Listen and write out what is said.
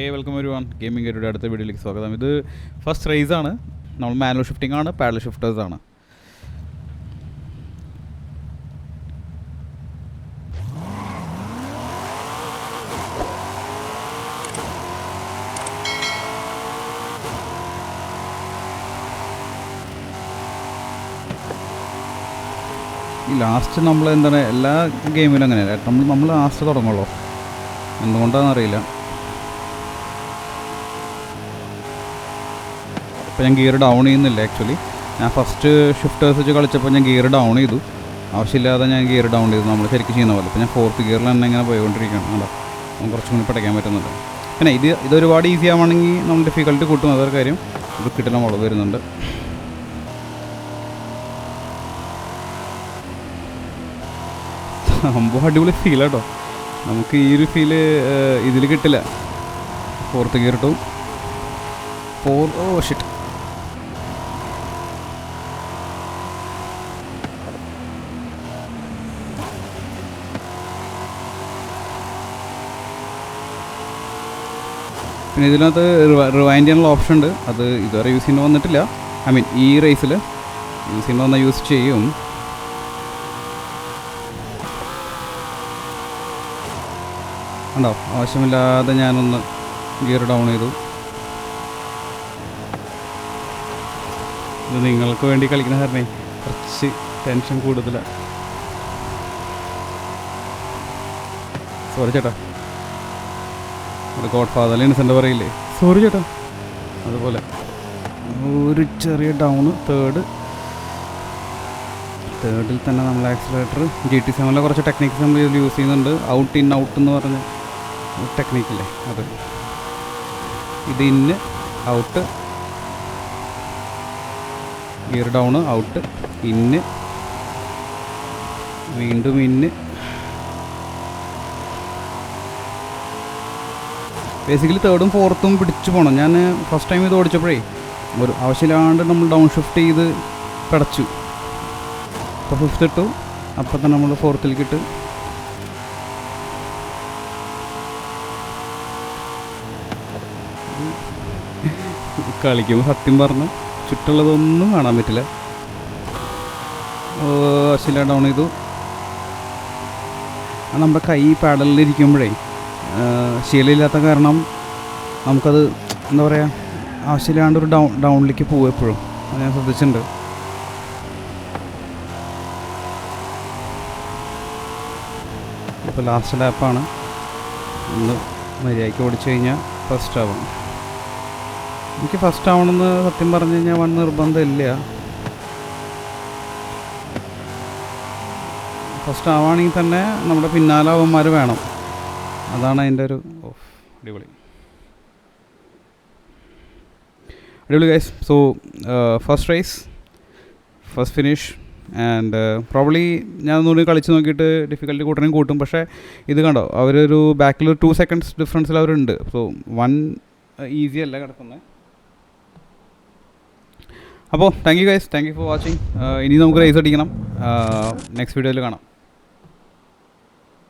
ഏ വെൽക്കം ഒരു one gaming gate അടുത്ത വീഡിയോയിലേക്ക് സ്വാഗതം. ഇത് ഫസ്റ്റ് റേസ് ആണ്. നമ്മൾ മാനുവൽ ഷിഫ്റ്റിംഗ് ആണ് പാഡൽ ഷിഫ്റ്റേഴ്സ് ആണ്. ഈ ലാസ്റ്റ് നമ്മൾ എന്താണ് എല്ലാ ഗെയിമിലും അങ്ങനെയല്ല? നമ്മൾ നമ്മൾ ലാസ്റ്റ് തുടങ്ങുള്ളൂ എന്തുകൊണ്ടാണെന്ന് ഇപ്പോൾ ഞാൻ ഗിയർ ഡൗൺ ചെയ്യുന്നില്ല ആക്ച്വലി ഞാൻ ഫസ്റ്റ് ഷിഫ്റ്റേഴ്സ് വെച്ച് കളിച്ചപ്പോൾ ഞാൻ ഗിയർ ഡൗൺ ചെയ്തു. ആവശ്യമില്ലാതെ ഞാൻ ഗിയർ ഡൗൺ ചെയ്തു. നമ്മൾ ശരിക്കും ചെയ്യുന്ന പോലെ. ഇപ്പോൾ ഞാൻ ഫോർത്ത് ഗിയറിൽ തന്നെ ഇങ്ങനെ പോയിക്കൊണ്ടിരിക്കുകയാണ്. അല്ല നമുക്ക് കുറച്ചും കൂടി പഠിക്കാൻ പറ്റുന്നുണ്ട്. പിന്നെ ഇത് ഇതൊരുപാട് ഈസി ആവുകയാണെങ്കിൽ നമ്മൾ ഡിഫിക്കൽട്ടി കൂട്ടും. അതൊരു കാര്യം ഇത് കിട്ടുന്ന മുളക് വരുന്നുണ്ട്. സംഭവം അടിപൊളി ഫീൽ കേട്ടോ. നമുക്ക് ഈ ഒരു ഫീൽ ഇതിൽ കിട്ടില്ല. Fourth gear to four oh shit പിന്നെ ഇതിനകത്ത് റിവൈൻഡ് ചെയ്യാനുള്ള ഓപ്ഷൻ ഉണ്ട്. അത് ഇതുവരെ യൂസ് ചെയ്യുന്ന വന്നിട്ടില്ല. ഐ മീൻ ഈ റേസിൽ യൂസ് ചെയ്യുന്ന വന്നാൽ യൂസ് ചെയ്യും. ഉണ്ടോ ആവശ്യമില്ലാതെ ഞാനൊന്ന് ഗിയർ ഡൗൺ ചെയ്തു. ഇത് നിങ്ങൾക്ക് വേണ്ടി കളിക്കുന്ന കാരണേ കുറച്ച് ടെൻഷൻ കൂടുതലാണ് സോറി ചേട്ടാ. ഒരു ഗോഡ് ഫാദർ ഇന്നസെന്റ് പറയില്ലേ? സോറി ചേട്ടാ. അതുപോലെ. ഒരു ചെറിയ ഡൗണ് തേർഡ് തേർഡിൽ തന്നെ നമ്മൾ ആക്സിലേറ്റർ ജി ടി സെവനിലെ കുറച്ച് ടെക്നിക്സ് നമ്മൾ ഇതിൽ യൂസ് ചെയ്യുന്നുണ്ട്. ഔട്ട് ഇൻ ഔട്ട് എന്ന് പറഞ്ഞ ടെക്നിക്കില്ലേ അത്. ഇത് ഇന്ന് ഔട്ട് ഗിയർ ഡൗൺ ഔട്ട് ഇന്ന് വീണ്ടും ഇന്ന് ബേസിക്കലി തേർഡും ഫോർത്തും പിടിച്ചു പോകണം ഞാൻ ഫസ്റ്റ് ടൈം ഇത് ഓടിച്ചപ്പോഴേ ഒരു ആവശ്യമില്ലാണ്ട് നമ്മൾ ഡൗൺ ഷിഫ്റ്റ് ചെയ്ത് പിടച്ചു. അപ്പോൾ ഫിഫ്ത്ത് ഇട്ടു. അപ്പം തന്നെ നമ്മൾ ഫോർത്തിലേക്ക് ഇട്ട്. കളിക്കുമ്പോൾ സത്യം പറഞ്ഞ് ചുറ്റുള്ളതൊന്നും കാണാൻ പറ്റില്ല. ആവശ്യമില്ല ഡൗൺ ചെയ്തു. നമ്മുടെ കൈ പാഡലിൽ ഇരിക്കുമ്പോഴേ ശീലമില്ലാത്ത കാരണം നമുക്കത് എന്താ പറയുക ആവശ്യമില്ലാണ്ട് ഒരു ഡൗൺ ഡൗണിലേക്ക് പോകും എപ്പോഴും. അത് ഞാൻ ശ്രദ്ധിച്ചിട്ടുണ്ട്. ഇപ്പോൾ ലാസ്റ്റ് ലാപ്പാണ് ഒന്ന് മര്യാദയ്ക്ക് ഓടിച്ചു കഴിഞ്ഞാൽ ഫസ്റ്റ് ആവണം. എനിക്ക് ഫസ്റ്റ് ആവണമെന്ന് സത്യം പറഞ്ഞു കഴിഞ്ഞാൽ വൺ നിർബന്ധമില്ല. ഫസ്റ്റ് ആവുകയാണെങ്കിൽ തന്നെ നമ്മുടെ പിന്നാലാവന്മാർ വേണം. അതാണ് അതിന്റെ ഒരു അടിപൊളി. അടിപൊളി guys so first race first finish and probably ഞാൻ ഒന്നുകൂടി കളിച്ച് നോക്കിയിട്ട് ഡിഫിക്കൽട്ടി കൂട്ടണമെങ്കിൽ കൂട്ടും. പക്ഷേ ഇത് കണ്ടോ? അവരൊരു ബാക്കിൽ ടു സെക്കൻഡ്സ് ഡിഫറൻസിൽ അവരുണ്ട്. സോ വൺ ഈസി അല്ല കിടക്കുന്നത് അപ്പോൾ thank you guys thank you for watching ഇനി നമുക്ക് റേസ് അടിക്കണം. നെക്സ്റ്റ് വീഡിയോയിൽ കാണാം.